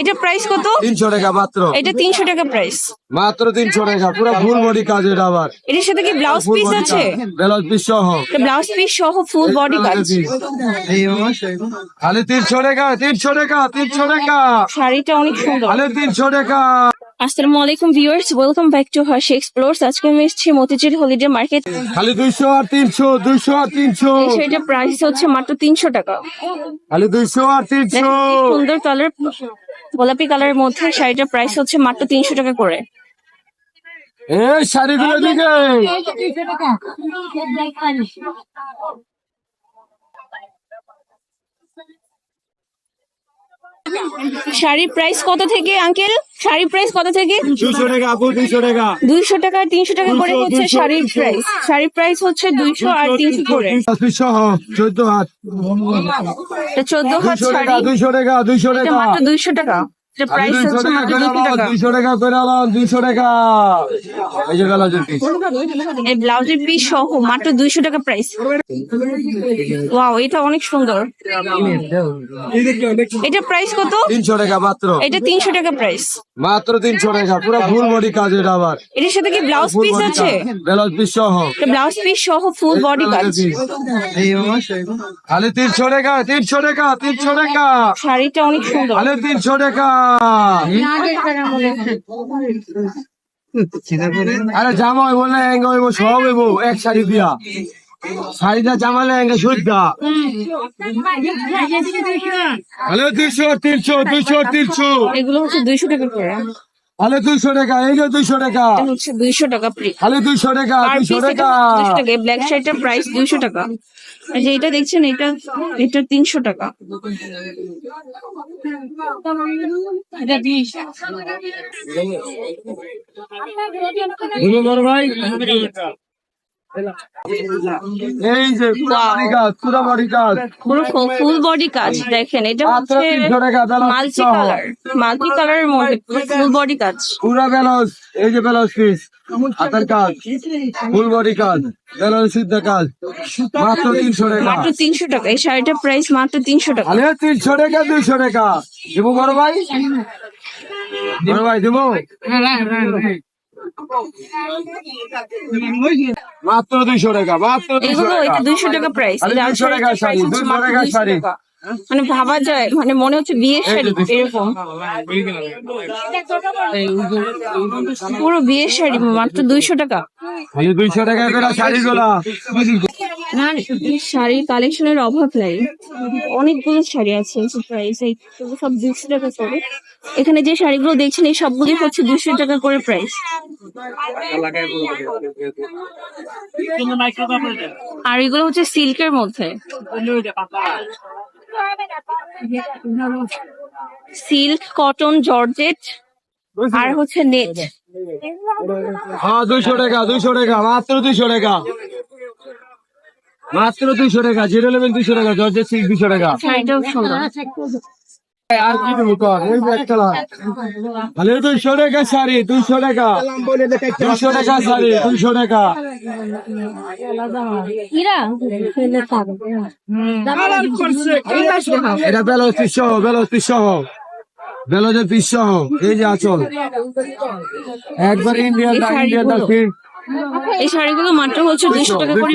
এটা প্রাইস কত? তিনশো টাকা মাত্র। এটা তিনশো টাকা প্রাইস মাত্র তিনশো টাকা পুরো ফুল বডি কাজ এটা আবার। এটার সাথে কি ব্লাউজ পিস আছে? ব্লাউজ পিস সহ। ব্লাউজ পিস সহ ফুল বডি কাজ। খালি তিনশো টাকা তিনশো টাকা তিনশো টাকা। শাড়িটা অনেক সুন্দর। খালি তিনশো টাকা। আসসালামু আলাইকুম viewers welcome back to Harshi explores আজকে আমি এসেছি মতিঝিল হলিডে মার্কেট খালি দুইশো আর তিনশো দুইশো আর তিনশো। এই প্রাইস হচ্ছে মাত্র তিনশো টাকা। খালি দুইশো আর দেখেন তিনশো কি সুন্দর কালার গোলাপি কালারের মধ্যে শাড়িটার প্রাইস হচ্ছে মাত্র তিনশো টাকা করে। এই শাড়িগুলো দিকে শাড়ির প্রাইস কত থেকে আঙ্কেল শাড়ির প্রাইস কত থেকে? দুইশো টাকা আপু দুইশো টাকা। দুইশো টাকা আর তিনশো টাকা করে হচ্ছে 200, শাড়ির প্রাইস শাড়ির প্রাইস হচ্ছে দুইশো আর তিনশো করে। চোদ্দ হাত। চোদ্দ হাত দুইশো টাকা শাড়ি। দুইশো টাকা দুইশো টাকা। মাত্র দুইশো টাকা। মাত্র ব্লাউজের পিস সহ দুইশো টাকা প্রাইস ওয়াও এটা অনেক সুন্দর। এটা প্রাইস কত? তিনশো টাকা মাত্র। এটা তিনশো টাকা প্রাইস মাত্র তিনশো টাকা পুরো ফুল বডি কাজ এটা আবার। এটার সাথে কি ব্লাউজ পিস আছে? ব্লাউজ পিস সহ। ব্লাউজ পিস সহ ফুল বডি কাজ। খালি তিনশো টাকা তিনশো টাকা তিনশো টাকা। শাড়িটা অনেক সুন্দর। খালি তিনশো টাকা। আরে জামা না এঙ্গা সব হইব, এক শাড়ি দিয়া। শাড়িটা জামা লেহেঙ্গা সুদ্ধা হ্যালো দুইশো তিনশো দুইশো তিনশো এগুলো হচ্ছে দুইশো টাকা হ্যালো দুইশো টাকা এই যে দুইশো টাকা। হচ্ছে দুইশো টাকা প্রি খালি দুইশো টাকা দুইশো টাকা। দুইশো টাকা ব্ল্যাক শাড়িটার প্রাইস দুইশো টাকা। আর যে এটা দেখছেন এটা এটা তিনশো টাকা। বড় ভাই। এই যে পুরা বডি কাজ পুরা পুরো ফুল বডি কাজ দেখেন এটা মাত্র হচ্ছে মাল্টি কালার মাল্টি কালারের মধ্যে ফুল বডি কাজ। পুরা ব্লাউজ এই যে ব্লাউজ পিস হাতের কাজ ফুল বডি কাজ ব্লাউজ সিদ্ধ কাজ মাত্র তিনশো টাকা। মাত্র তিনশো টাকা এই শাড়িটার প্রাইস মাত্র তিনশো টাকা। আরে তিনশো টাকা দুইশো টাকা। দেবো বড় ভাই? বড় ভাই দেবো? মাত্র দুইশো টাকা মাত্র দুইশো এগুলো টাকা। এটা দুইশো টাকা প্রাইস 200 টাকার শাড়ি, 200 টাকা শাড়ি। মানে ভাবা যায় মানে মনে হচ্ছে বিয়ের শাড়ি এরকম। পুরো বিয়ের শাড়ি মাত্র দুইশো টাকা। দুইশো টাকা করে শাড়ি গুলা? এই শাড়ির কালেকশনের অভাব নাই। অনেকগুলো শাড়ি আছে প্রাইস এই সব দুশো টাকা করে। এখানে যে শাড়িগুলো দেখছেন, এই সবগুলি হচ্ছে দুশো টাকা করে প্রাইস আর এগুলো হচ্ছে সিল্কের মধ্যে। সিল্ক, কটন, জর্জেট, আর হচ্ছে নেট। হ্যাঁ দুইশো টাকা দুইশো টাকা, মাত্র দুইশো টাকা। মাত্র দুইশো টাকা জিরো লেভেল দুইশো টাকা জর্জের সিক্স দুইশো টাকা। আর কি দেবো কর দুইশো টাকা শাড়ি দুইশো টাকা। দুইশো টাকা শাড়ি দুইশো টাকা। এটা বেলজ পিস সহ বেলজ পিস সহ। বেলজের পিস সহ এই যে আচল। একবার ইন্ডিয়ান ইন্ডিয়ান? এই শাড়িগুলো মাত্র হচ্ছে দুশো টাকা করে।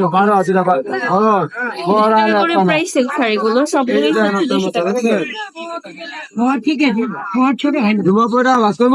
প্রাইস এই শাড়িগুলো সবগুলোই হচ্ছে দুশো টাকা। বাস্তব